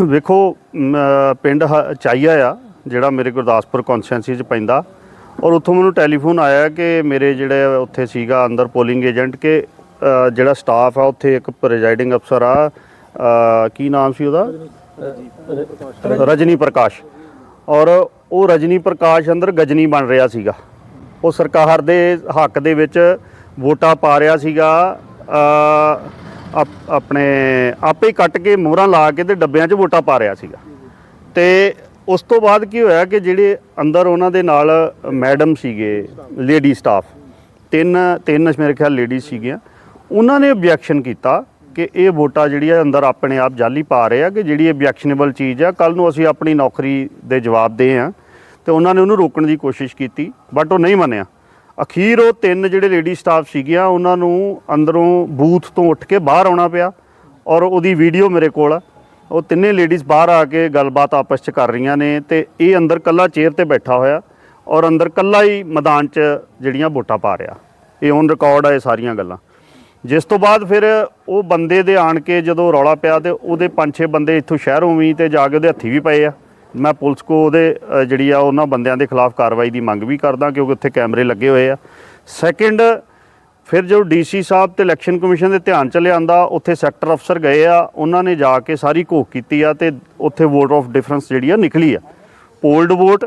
ਵੇਖੋ ਮ, ਪਿੰਡ ਹ- ਚਾਈਆ ਆ ਜਿਹੜਾ ਮੇਰੇ ਗੁਰਦਾਸਪੁਰ ਕੌਂਸਟੀਟੈਂਸੀ ਚ ਪੈਂਦਾ। ਔਰ ਉੱਥੋਂ ਮੈਨੂੰ ਟੈਲੀਫੋਨ ਆਇਆ ਕਿ ਮੇਰੇ ਜਿਹੜੇ ਉੱਥੇ ਸੀਗਾ ਅੰਦਰ ਪੋਲਿੰਗ ਏਜੰਟ ਕਿ ਜਿਹੜਾ ਸਟਾਫ ਆ ਉੱਥੇ ਇੱਕ ਪ੍ਰੈਜ਼ਾਈਡਿੰਗ ਅਫਸਰ ਆ ਕੀ ਨਾਮ ਸੀ ਉਹਦਾ? ਰਜਨੀ ਪ੍ਰਕਾਸ਼। ਔਰ ਉਹ ਰਜਨੀ ਪ੍ਰਕਾਸ਼ ਅੰਦਰ ਗਜਨੀ ਬਣ ਰਿਹਾ ਸੀਗਾ। ਉਹ ਸਰਕਾਰ ਦੇ ਹੱਕ ਦੇ ਵਿੱਚ ਵੋਟਾਂ ਪਾ ਰਿਹਾ ਸੀਗਾ ਆਪਣੇ ਆਪੇ ਕੱਟ ਕੇ ਮੋਹਰਾਂ ਲਾ ਕੇ ਤੇ ਡੱਬਿਆਂ 'ਚ ਵੋਟਾਂ ਪਾ ਰਿਹਾ ਸੀਗਾ। ਤੇ ਉਸ ਤੋਂ ਬਾਅਦ ਕੀ ਹੋਇਆ ਕਿ ਜਿਹੜੇ ਅੰਦਰ ਉਹਨਾਂ ਦੇ ਨਾਲ ਮੈਡਮ ਸੀਗੇ, ਲੇਡੀ ਸਟਾਫ, ਤਿੰਨ ਤਿੰਨ ਮੇਰੇ ਖਿਆਲ ਲੇਡੀ ਸੀਗੀਆਂ, ਉਹਨਾਂ ਨੇ ਆਬਜੈਕਸ਼ਨ ਕੀਤਾ ਕਿ ਇਹ ਵੋਟਾਂ ਜਿਹੜੀ ਆ ਅੰਦਰ ਆਪਣੇ ਆਪ ਜਾਲੀ ਪਾ ਰਹੇ ਆ ਕਿ ਜਿਹੜੀ ਆਬਜੈਕਸ਼ਨੇਬਲ ਚੀਜ਼ ਆ ਕੱਲ ਨੂੰ ਅਸੀਂ ਆਪਣੀ ਨੌਕਰੀ ਦੇ ਜਵਾਬ ਦੇ ਆ। ਤੇ ਉਹਨਾਂ ਨੇ ਉਹਨੂੰ ਰੋਕਣ ਦੀ ਕੋਸ਼ਿਸ਼ ਕੀਤੀ ਬਟ ਉਹ ਨਹੀਂ ਮੰਨਿਆ। ਅਖੀਰ ਉਹ ਤਿੰਨ ਜਿਹੜੇ ਲੇਡੀ ਸਟਾਫ ਸੀਗੀਆਂ, ਉਹਨਾਂ ਨੂੰ ਅੰਦਰੋਂ ਬੂਥ ਤੋਂ ਉੱਠ ਕੇ ਬਾਹਰ ਆਉਣਾ ਪਿਆ ਔਰ ਉਹਦੀ ਵੀਡੀਓ ਮੇਰੇ ਕੋਲ ਆ। ਉਹ ਤਿੰਨੇ ਲੇਡੀਜ਼ ਬਾਹਰ ਆ ਕੇ ਗੱਲਬਾਤ ਆਪਸ ਚ ਕਰ ਰਹੀਆਂ ਨੇ ਤੇ ਇਹ ਅੰਦਰ ਕੱਲਾ ਚੇਅਰ ਤੇ ਬੈਠਾ ਹੋਇਆ ਔਰ ਅੰਦਰ ਕੱਲਾ ਹੀ ਮੈਦਾਨ 'ਚ ਜਿਹੜੀਆਂ ਵੋਟਾਂ ਪਾ ਰਿਹਾ। ਇਹ ਔਨ ਰਿਕਾਰਡ ਆ ਇਹ ਸਾਰੀਆਂ ਗੱਲਾਂ। ਜਿਸ ਤੋਂ ਬਾਅਦ ਫਿਰ ਉਹ ਬੰਦੇ ਦੇ ਆਣ ਕੇ ਜਦੋਂ ਰੌਲਾ ਪਿਆ ਤੇ ਉਹਦੇ ਪੰਜ ਛੇ ਬੰਦੇ ਇੱਥੋਂ ਸ਼ਹਿਰੋਂ ਵੀ ਤੇ ਜਾ ਕੇ ਉਹਦੇ ਹੱਥੀ ਵੀ ਪਏ ਆ। ਮੈਂ ਪੁਲਿਸ ਕੋ ਉਹਦੇ ਅ, ਜਿਹੜੀ ਆ ਉਹਨਾਂ ਬੰਦਿਆਂ ਦੇ ਖਿਲਾਫ ਕਾਰਵਾਈ ਦੀ ਮੰਗ ਵੀ ਕਰਦਾ ਕਿਉਂਕਿ ਉੱਥੇ ਕੈਮਰੇ ਲੱਗੇ ਹੋਏ ਆ। ਸੈਕਿੰਡ ਫਿਰ ਜਦੋਂ ਡੀਸੀ ਸਾਹਿਬ ਤੇ ਇਲੈਕਸ਼ਨ ਕਮਿਸ਼ਨ ਦੇ ਧਿਆਨ ਚ ਲਿਆਂਦਾ ਉੱਥੇ ਸੈਕਟਰ ਅਫਸਰ ਗਏ ਆ ਉਹਨਾਂ ਨੇ ਜਾ ਕੇ ਸਾਰੀ ਘੋਖ ਕੀਤੀ ਆ ਤੇ ਉੱਥੇ ਵੋਟ ਆਫ ਡਿਫਰੈਂਸ ਜਿਹੜੀ ਆ ਨਿਕਲੀ ਆ। ਪੋਲਡ ਵੋਟ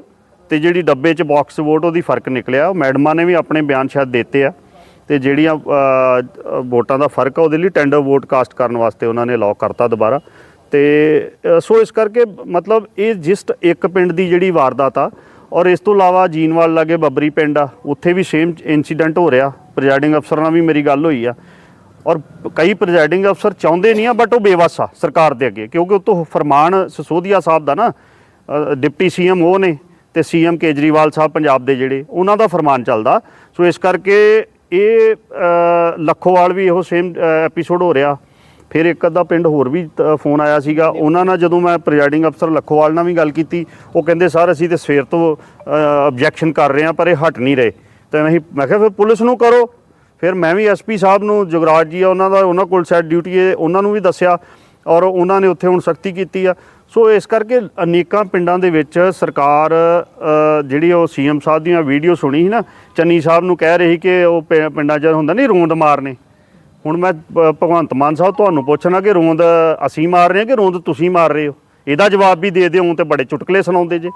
ਤੇ ਜਿਹੜੀ ਡੱਬੇ 'ਚ ਬਾਕਸ ਵੋਟ ਉਹਦੀ ਫ਼ਰਕ ਨਿਕਲਿਆ। ਉਹ ਮੈਡਮਾਂ ਨੇ ਵੀ ਆਪਣੇ ਬਿਆਨ ਸ਼ਾਇਦ ਦਿੱਤੇ ਆ ਤੇ ਜਿਹੜੀਆਂ ਅ, ਅ, ਵੋਟਾਂ ਦਾ ਫ਼ਰਕ ਆ ਉਹਦੇ ਲਈ ਟੈਂਡਰ ਵੋਟ ਕਾਸਟ ਕਰਨ ਵਾਸਤੇ ਉਹਨਾਂ ਨੇ ਅਲਾਉ ਕਰਤਾ ਦੁਬਾਰਾ। ਤੇ ਸੋ ਇਸ ਕਰਕੇ ਮਤਲਬ ਇਹ ਜਿਸਟ ਇੱਕ ਪਿੰਡ ਦੀ ਜਿਹੜੀ ਵਾਰਦਾਤ ਆ ਔਰ ਇਸ ਤੋਂ ਇਲਾਵਾ ਜੀਨਵਾਲ ਲਾਗੇ ਬੱਬਰੀ ਪਿੰਡ ਆ ਉੱਥੇ ਵੀ ਸੇਮ ਇਨਸੀਡੈਂਟ ਹੋ ਰਿਹਾ ਪ੍ਰੈਜ਼ਾਈਡਿੰਗ ਅਫਸਰ ਨਾਲ ਵੀ ਮੇਰੀ ਗੱਲ ਹੋਈ ਆ। ਔਰ ਕਈ ਪ੍ਰੈਜ਼ਾਈਡਿੰਗ ਅਫਸਰ ਚਾਹੁੰਦੇ ਨਹੀਂ ਆ ਬਟ ਉਹ ਬੇਵੱਸ ਆ ਸਰਕਾਰ ਦੇ ਅੱਗੇ ਕਿਉਂਕਿ ਉਤੋਂ ਫਰਮਾਨ ਸਸੋਦੀਆ ਸਾਹਿਬ ਦਾ ਨਾ ਅ, ਡਿਪਟੀ ਸੀਐਮ ਉਹ ਨੇ ਤੇ ਸੀਐਮ ਕੇਜਰੀਵਾਲ ਸਾਹਿਬ ਪੰਜਾਬ ਦੇ ਜਿਹੜੇ ਉਹਨਾਂ ਦਾ ਫਰਮਾਨ ਚੱਲਦਾ। ਸੋ ਇਸ ਕਰਕੇ ਇਹ ਲੱਖੋਵਾਲ ਵੀ ਇਹੋ ਸੇਮ ਐਪੀਸੋਡ ਹੋ ਰਿਹਾ। ਫਿਰ ਇੱਕ ਅੱਧਾ ਪਿੰਡ ਹੋਰ ਵੀ ਫੋਨ ਆਇਆ ਸੀਗਾ। ਉਹਨਾਂ ਨਾਲ ਜਦੋਂ ਮੈਂ ਪ੍ਰੈਜ਼ਾਈਡਿੰਗ ਅਫਸਰ ਲੱਖੋਵਾਲ ਨਾਲ ਵੀ ਗੱਲ ਕੀਤੀ ਉਹ ਕਹਿੰਦੇ ਸਰ ਅਸੀਂ ਤੇ ਸਵੇਰ ਤੋਂ ਆਬਜੈਕਸ਼ਨ ਕਰ ਰਹੇ ਹਾਂ ਪਰ ਇਹ ਹਟ ਨਹੀਂ ਰਹੇ। ਤਾਂ ਅਸੀਂ ਮੈਂ ਕਿਹਾ ਫਿਰ ਪੁਲਿਸ ਨੂੰ ਕਰੋ। ਫਿਰ ਮੈਂ ਵੀ ਐਸਪੀ ਸਾਹਿਬ ਨੂੰ ਜਗਰਾਜ ਜੀ ਆ ਉਹਨਾਂ ਦਾ ਉਹਨਾਂ ਕੋਲ ਸੈਟ ਡਿਊਟੀ ਹੈ ਉਹਨਾਂ ਨੂੰ ਵੀ ਦੱਸਿਆ ਔਰ ਉਹਨਾਂ ਨੇ ਉੱਥੇ ਹੁਣ ਸਖਤੀ ਕੀਤੀ ਆ। ਸੋ ਇਸ ਕਰਕੇ ਅਨੇਕਾਂ ਪਿੰਡਾਂ ਦੇ ਵਿੱਚ ਸਰਕਾਰ ਜਿਹੜੀ ਉਹ ਸੀਐਮ ਸਾਹਿਬ ਦੀਆਂ ਵੀਡੀਓ ਸੁਣੀ ਸੀ ਨਾ ਚੰਨੀ ਸਾਹਿਬ ਨੂੰ ਕਹਿ ਰਹੀ ਕਿ ਉਹ ਪਿੰਡਾਂ 'ਚ ਹੁੰਦਾ ਨਹੀਂ ਰੋਂਦ ਮਾਰਨੇ। ਹੁਣ ਮੈਂ ਭ- ਭਗਵੰਤ ਮਾਨ ਸਾਹਿਬ ਤੁਹਾਨੂੰ ਪੁੱਛਣਾ ਕਿ ਰੋਂਦ ਅਸੀਂ ਮਾਰ ਰਹੇ ਹਾਂ ਕਿ ਰੋਂਦ ਤੁਸੀਂ ਮਾਰ ਰਹੇ ਹੋ? ਇਹਦਾ ਜਵਾਬ ਵੀ ਦੇ ਦਿਓ ਤੇ ਬੜੇ ਚੁਟਕਲੇ ਸੁਣਾਉਂਦੇ ਜੇ।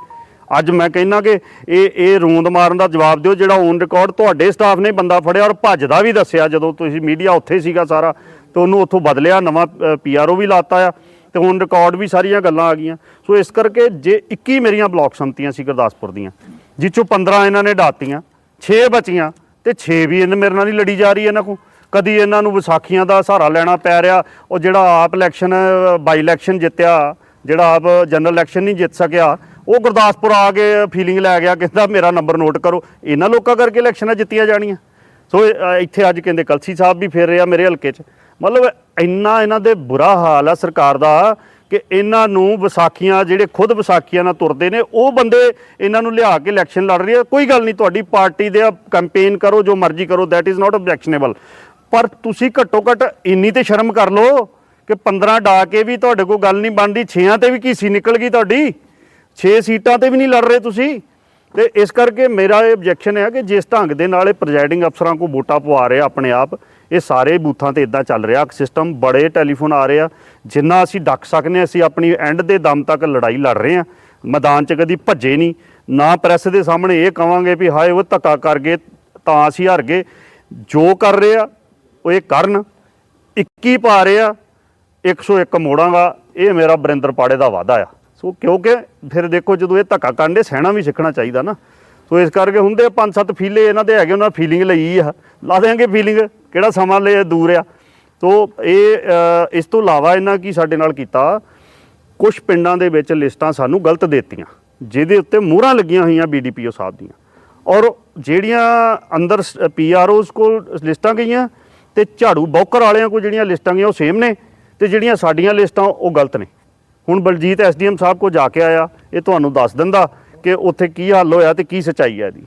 ਅੱਜ ਮੈਂ ਕਹਿੰਦਾ ਕਿ ਇਹ ਇਹ ਰੋਂਦ ਮਾਰਨ ਦਾ ਜਵਾਬ ਦਿਓ ਜਿਹੜਾ ਔਨ ਰਿਕਾਰਡ ਤੁਹਾਡੇ ਸਟਾਫ ਨੇ ਬੰਦਾ ਫੜਿਆ ਔਰ ਭੱਜਦਾ ਵੀ ਦੱਸਿਆ ਜਦੋਂ ਤੁਸੀਂ ਮੀਡੀਆ ਉੱਥੇ ਸੀਗਾ ਸਾਰਾ, ਤੇ ਉਹਨੂੰ ਉੱਥੋਂ ਬਦਲਿਆ, ਨਵਾਂ ਪੀਆਰਓ ਵੀ ਲਾਤਾ ਆ, ਤੇ ਹੁਣ ਰਿਕਾਰਡ ਵੀ ਸਾਰੀਆਂ ਗੱਲਾਂ ਆ ਗਈਆਂ। ਸੋ ਇਸ ਕਰਕੇ ਜੇ 21 ਮੇਰੀਆਂ ਬਲਾਕ ਸੰਮਤੀਆਂ ਸੀ ਗੁਰਦਾਸਪੁਰ ਦੀਆਂ ਜਿਹ ਚੋਂ 15 ਇਹਨਾਂ ਨੇ ਡਾਤੀਆਂ 6 ਬਚੀਆਂ, ਤੇ 6 ਵੀ ਇਹਨਾਂ ਮੇਰੇ ਨਾਲ ਹੀ ਲੜੀ ਜਾ ਰਹੀ ਹੈ ਇਹਨਾਂ ਕੋਲ। ਕਦੀ ਇਹਨਾਂ ਨੂੰ ਵਿਸਾਖੀਆਂ ਦਾ ਸਹਾਰਾ ਲੈਣਾ ਪੈ ਰਿਹਾ। ਉਹ ਜਿਹੜਾ ਆਪ ਇਲੈਕਸ਼ਨ ਬਾਈ ਇਲੈਕਸ਼ਨ ਜਿੱਤਿਆ, ਜਿਹੜਾ ਆਪ ਜਨਰਲ ਇਲੈਕਸ਼ਨ ਨਹੀਂ ਜਿੱਤ ਸਕਿਆ, ਉਹ ਗੁਰਦਾਸਪੁਰ ਆ ਕੇ ਫੀਲਿੰਗ ਲੈ ਗਿਆ, ਕਹਿੰਦਾ ਮੇਰਾ ਨੰਬਰ ਨੋਟ ਕਰੋ। ਇਹਨਾਂ ਲੋਕਾਂ ਕਰਕੇ ਇਲੈਕਸ਼ਨਾਂ ਜਿੱਤੀਆਂ ਜਾਣੀਆਂ। ਸੋ ਇੱਥੇ ਅੱਜ ਕਹਿੰਦੇ ਕਲਸੀ ਸਾਹਿਬ ਵੀ ਫਿਰ ਰਿਹਾ ਮੇਰੇ ਹਲਕੇ 'ਚ। ਮਤਲਬ ਇੰਨਾ ਇਹਨਾਂ ਦੇ ਬੁਰਾ ਹਾਲ ਆ ਸਰਕਾਰ ਦਾ ਕਿ ਇਹਨਾਂ ਨੂੰ ਵਿਸਾਖੀਆਂ, ਜਿਹੜੇ ਖੁਦ ਵਿਸਾਖੀਆਂ ਨਾਲ ਤੁਰਦੇ ਨੇ, ਉਹ ਬੰਦੇ ਇਹਨਾਂ ਨੂੰ ਲਿਆ ਕੇ ਇਲੈਕਸ਼ਨ ਲੜ ਰਹੀ ਹੈ ਕੋਈ ਗੱਲ ਨਹੀਂ, ਤੁਹਾਡੀ ਪਾਰਟੀ ਦੇ ਕੈਂਪੇਨ ਕਰੋ, ਜੋ ਮਰਜ਼ੀ ਕਰੋ ਥੈਟ ਇਜ਼ ਨਾਟ ਆਬਜੈਕਸ਼ਨੇਬਲ ਪਰ ਤੁਸੀਂ ਘੱਟੋ ਘੱਟ ਇੰਨੀ ਤੇ ਸ਼ਰਮ ਕਰ ਲਓ ਕਿ 15 ਡਾ ਕੇ ਵੀ ਤੁਹਾਡੇ ਕੋਲ ਗੱਲ ਨਹੀਂ ਬਣਦੀ 6ਾਂ ਤੇ ਵੀ ਕੀਸੀ ਨਿਕਲ ਗਈ ਤੁਹਾਡੀ? 6 ਸੀਟਾਂ ਤੇ ਵੀ ਨਹੀਂ ਲੜ ਰਹੇ ਤੁਸੀਂ? ਤੇ ਇਸ ਕਰਕੇ ਮੇਰਾ ਇਹ ਆਬਜੈਕਸ਼ਨ ਹੈ ਕਿ ਜਿਸ ਢੰਗ ਦੇ ਨਾਲ ਇਹ ਪ੍ਰੈਜ਼ਾਈਡਿੰਗ ਅਫਸਰਾਂ ਕੋ ਵੋਟਾਂ ਪਵਾ ਰਹੇ ਆਪਣੇ ਆਪ, ਇਹ ਸਾਰੇ ਬੂਥਾਂ ਤੇ ਇਦਾਂ ਚੱਲ ਰਿਹਾ ਸਿਸਟਮ ਬੜੇ ਟੈਲੀਫੋਨ ਆ ਰਹੇ ਆ, ਜਿੰਨਾ ਅਸੀਂ ਡੱਕ ਸਕਨੇ ਅਸੀਂ ਆਪਣੀ ਐਂਡ ਦੇ ਦਮ ਤੱਕ ਲੜਾਈ ਲੜ ਰਹੇ ਆ, ਮੈਦਾਨ 'ਚ ਕਦੀ ਭੱਜੇ ਨਹੀਂ, ਨਾ ਪ੍ਰੈਸ ਦੇ ਸਾਹਮਣੇ ਇਹ ਕਵਾਂਗੇ ਵੀ ਹਾਏ, ਉਹ ਧੱਕਾ ਕਰ ਗਏ, ਤਾਂ ਅਸੀਂ ਹਾਰ ਗਏ, ਜੋ ਕਰ ਰਹੇ ਆ ਉਹ ਇਹ ਕਰਨ 21 ਪਾ ਰਹੇ ਆ 101 ਮੋੜਾਂਗਾ ਇਹ ਮੇਰਾ ਬਰਿੰਦਰ ਪਾੜੇ ਦਾ ਵਾਅਦਾ ਆ। ਸੋ ਕਿਉਂਕਿ ਫਿਰ ਦੇਖੋ ਜਦੋਂ ਇਹ ਧੱਕਾ ਕਰਦੇ ਸਹਿਣਾ ਵੀ ਸਿੱਖਣਾ ਚਾਹੀਦਾ ਨਾ। ਸੋ ਇਸ ਕਰਕੇ ਹੁੰਦੇ ਪੰਜ ਸੱਤ ਫੀਲੇ, ਇਹਨਾਂ ਦੇ ਹੈਗੇ, ਉਹਨਾਂ ਫੀਲਿੰਗ ਲਈ ਆ। ਲਾ ਦੇਾਂਗੇ ਫੀਲਿੰਗ ਕਿਹੜਾ ਸਮਾਂ ਲੈ ਦੂਰ ਆ। ਸੋ ਇਹ ਇਸ ਤੋਂ ਇਲਾਵਾ ਇਹਨਾਂ ਕੀ ਸਾਡੇ ਨਾਲ ਕੀਤਾ? ਕੁਝ ਪਿੰਡਾਂ ਦੇ ਵਿੱਚ ਲਿਸਟਾਂ ਸਾਨੂੰ ਗਲਤ ਦਿੱਤੀਆਂ, ਜਿਹਦੇ ਉੱਤੇ ਮੋਹਰਾਂ ਲੱਗੀਆਂ ਹੋਈਆਂ ਬੀਡੀਪੀਓ ਸਾਹਿਬ ਦੀਆਂ। ਔਰ ਜਿਹੜੀਆਂ ਅੰਦਰ ਪੀਆਰਓਸ ਕੋਲ ਲਿਸਟਾਂ ਗਈਆਂ ਤੇ ਝਾੜੂ ਬੌਕਰ ਵਾਲਿਆਂ ਕੋਲ ਜਿਹੜੀਆਂ ਲਿਸਟਾਂ ਗਈਆਂ, ਉਹ ਸੇਮ ਨੇ ਤੇ ਜਿਹੜੀਆਂ ਸਾਡੀਆਂ ਲਿਸਟਾਂ, ਉਹ ਗਲਤ ਨੇ। ਹੁਣ ਬਲਜੀਤ ਐਸਡੀਐਮ ਸਾਹਿਬ ਕੋਲ ਜਾ ਕੇ ਆਇਆ, ਇਹ ਤੁਹਾਨੂੰ ਦੱਸ ਦਿੰਦਾ ਕਿ ਉੱਥੇ ਕੀ ਹੱਲ ਹੋਇਆ ਤੇ ਕੀ ਸਚਾਈ ਹੈ ਇਹਦੀ।